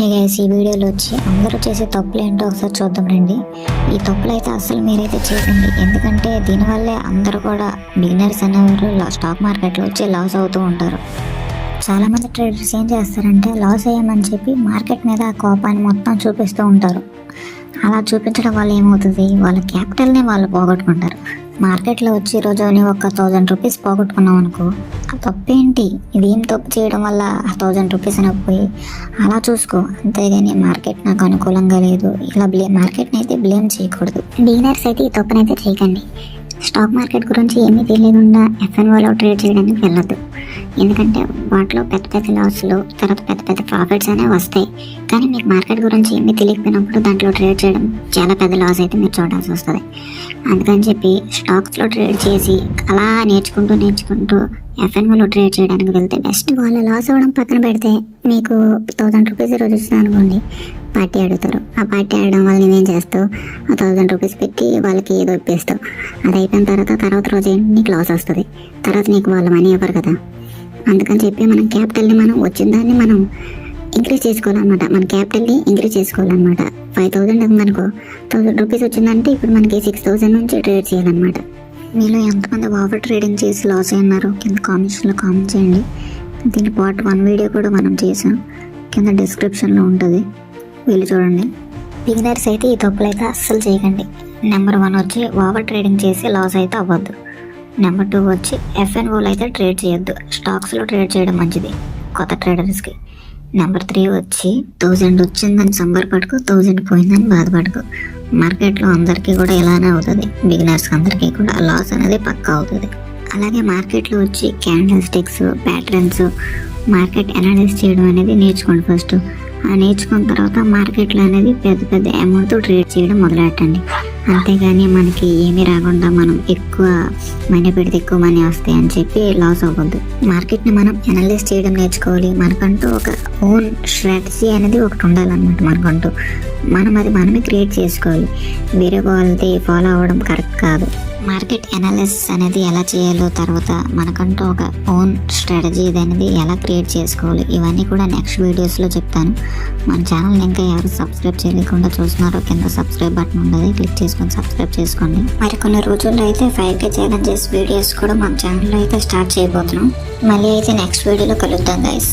Hey guys ఈ వీడియోలో వచ్చి అందరూ చేసే తప్పులు ఏంటో ఒకసారి చూద్దాం రండి. ఈ తప్పులు అయితే అసలు మీరైతే చేయకండి. ఎందుకంటే దీనివల్లే అందరూ కూడా బిగినర్స్ అనేవారు స్టాక్ మార్కెట్లో వచ్చి లాస్ అవుతూ ఉంటారు. చాలామంది ట్రేడర్స్ ఏం చేస్తారంటే లాస్ అయ్యామని చెప్పి మార్కెట్ మీద ఆ కోపాన్ని మొత్తం చూపిస్తూ ఉంటారు. అలా చూపించడం వల్ల ఏమవుతుంది? వాళ్ళ క్యాపిటల్ని వాళ్ళు పోగొట్టుకుంటారు. మార్కెట్లో వచ్చి రోజు అని ఒక థౌజండ్ రూపీస్ పోగొట్టుకున్నాం అనుకో ఆ తప్పేంటి? ఇదేం తప్పు చేయడం వల్ల ఆ థౌజండ్ రూపీస్ నాకు పోయి? అలా చూసుకో. అంతేగాని మార్కెట్ నాకు అనుకూలంగా లేదు. ఇలా బ్లే మార్కెట్ని అయితే బ్లేమ్ చేయకూడదు. డీలర్స్ అయితే ఈ తప్పునైతే చేయకండి. స్టాక్ మార్కెట్ గురించి ఏమీ తెలియకుండా ఎఫ్ఎన్ఓలో ట్రేడ్ చేయడానికి వెళ్ళదు ఎందుకంటే వాటిలో పెద్ద పెద్ద లాస్లు తర్వాత పెద్ద పెద్ద ప్రాఫిట్స్ అనేవి వస్తాయి. కానీ మీకు మార్కెట్ గురించి ఏమీ తెలియకపోయినప్పుడు దాంట్లో ట్రేడ్ చేయడం చాలా పెద్ద లాస్ అయితే మీరు చూడాల్సి వస్తుంది. అందుకని చెప్పి స్టాక్స్లో ట్రేడ్ చేసి అలా నేర్చుకుంటూ నేర్చుకుంటూ ఎఫ్ఎన్ఓలో ట్రేడ్ చేయడానికి వెళ్తే బెస్ట్ వాళ్ళు లాస్ అవ్వడం పక్కన పెడితే మీకు థౌసండ్ రూపీస్ రోజు ఇస్తాను అనుకోండి. పార్టీ అడుగుతారు ఆ పార్టీ ఆడడం వల్ల నువ్వేం చేస్తావు? ఆ థౌసండ్ రూపీస్ పెట్టి వాళ్ళకి ఏదో ఇప్పిస్తావు. అది అయిపోయిన తర్వాత తర్వాత రోజు నీకు లాస్ వస్తుంది. తర్వాత నీకు వాళ్ళు మనీ ఇవ్వరు కదా. అందుకని చెప్పి మనం క్యాపిటల్ని మనం వచ్చిన దాన్ని మనం ఇంక్రీజ్ చేసుకోవాలన్నమాట. మన క్యాపిటల్ని ఇంక్రీజ్ చేసుకోవాలన్నమాట. ఫైవ్ థౌసండ్ ఉందనుకో థౌసండ్ రూపీస్ వచ్చిందంటే ఇప్పుడు మనకి సిక్స్ థౌసండ్ నుంచి ట్రేడ్ చేయాలన్నమాట. మీలో ఎంతమంది ఓవర్ ట్రేడింగ్ చేసి లాస్ అయ్యారో కింద కామెంట్స్లో కామెంట్ చేయండి. దీని పార్ట్ వన్ వీడియో కూడా మనం చేసాం కింద డిస్క్రిప్షన్లో ఉంటుంది. వెళ్ళి చూడండి. బిగినర్స్ అయితే ఈ తప్పులు అయితే అస్సలు చేయకండి. నెంబర్ వన్ వచ్చి ఓవర్ ట్రేడింగ్ చేసి లాస్ అయితే అవ్వద్దు. నెంబర్ టూ వచ్చి ఎఫ్ఎన్ఓలో అయితే ట్రేడ్ చేయొద్దు. స్టాక్స్లో ట్రేడ్ చేయడం మంచిది. కొత్త ట్రేడర్స్కి నెంబర్ త్రీ వచ్చి థౌజండ్ వచ్చిందని సంబరపడుకో థౌజండ్ పోయిందని బాధపడుకో మార్కెట్లో అందరికీ కూడా ఇలానే అవుతుంది. బిగినర్స్ అందరికీ కూడా లాస్ అనేది పక్కా అవుతుంది. అలాగే మార్కెట్లో వచ్చి candlesticks patterns market analysis చేయడం అనేది నేర్చుకోండి ఫస్ట్ ఆ నేర్చుకున్న తర్వాత మార్కెట్లో అనేది పెద్ద పెద్ద అమౌంట్తో ట్రేడ్ చేయడం మొదలెట్టండి. అంతేగాని మనకి ఏమీ రాకుండా మనం ఎక్కువ మనీ పెడితే ఎక్కువ మనీ వస్తాయి అని చెప్పి లాస్ అవ్వద్దు. మార్కెట్ని మనం అనలైజ్ చేయడం నేర్చుకోవాలి. మనకంటూ ఒక ఓన్ స్ట్రాటజీ అనేది ఒకటి ఉండాలన్నమాట మనకంటూ. మనం అది మనమే క్రియేట్ చేసుకోవాలి. వేరే వాళ్ళది ఫాలో అవ్వడం కరెక్ట్ కాదు. మార్కెట్ అనాలిసిస్ అనేది ఎలా చేయాలో తర్వాత మనకంటూ ఒక ఓన్ స్ట్రాటజీ అనేది ఎలా క్రియేట్ చేసుకోవాలి ఇవన్నీ కూడా నెక్స్ట్ వీడియోస్లో చెప్తాను. మన ఛానల్ని ఇంకా ఎవరు సబ్స్క్రైబ్ చేయకుండా చూస్తున్నారో కింద సబ్స్క్రైబ్ బటన్ ఉండదు క్లిక్ చేసుకొని సబ్స్క్రైబ్ చేసుకోండి. మరి కొన్ని రోజుల్లో అయితే ఫైవ్ కే ఛాలెంజెస్ వీడియోస్ కూడా మన ఛానల్లో అయితే స్టార్ట్ చేయబోతున్నాం. మళ్ళీ అయితే నెక్స్ట్ వీడియోలో కలుద్దాం గైస్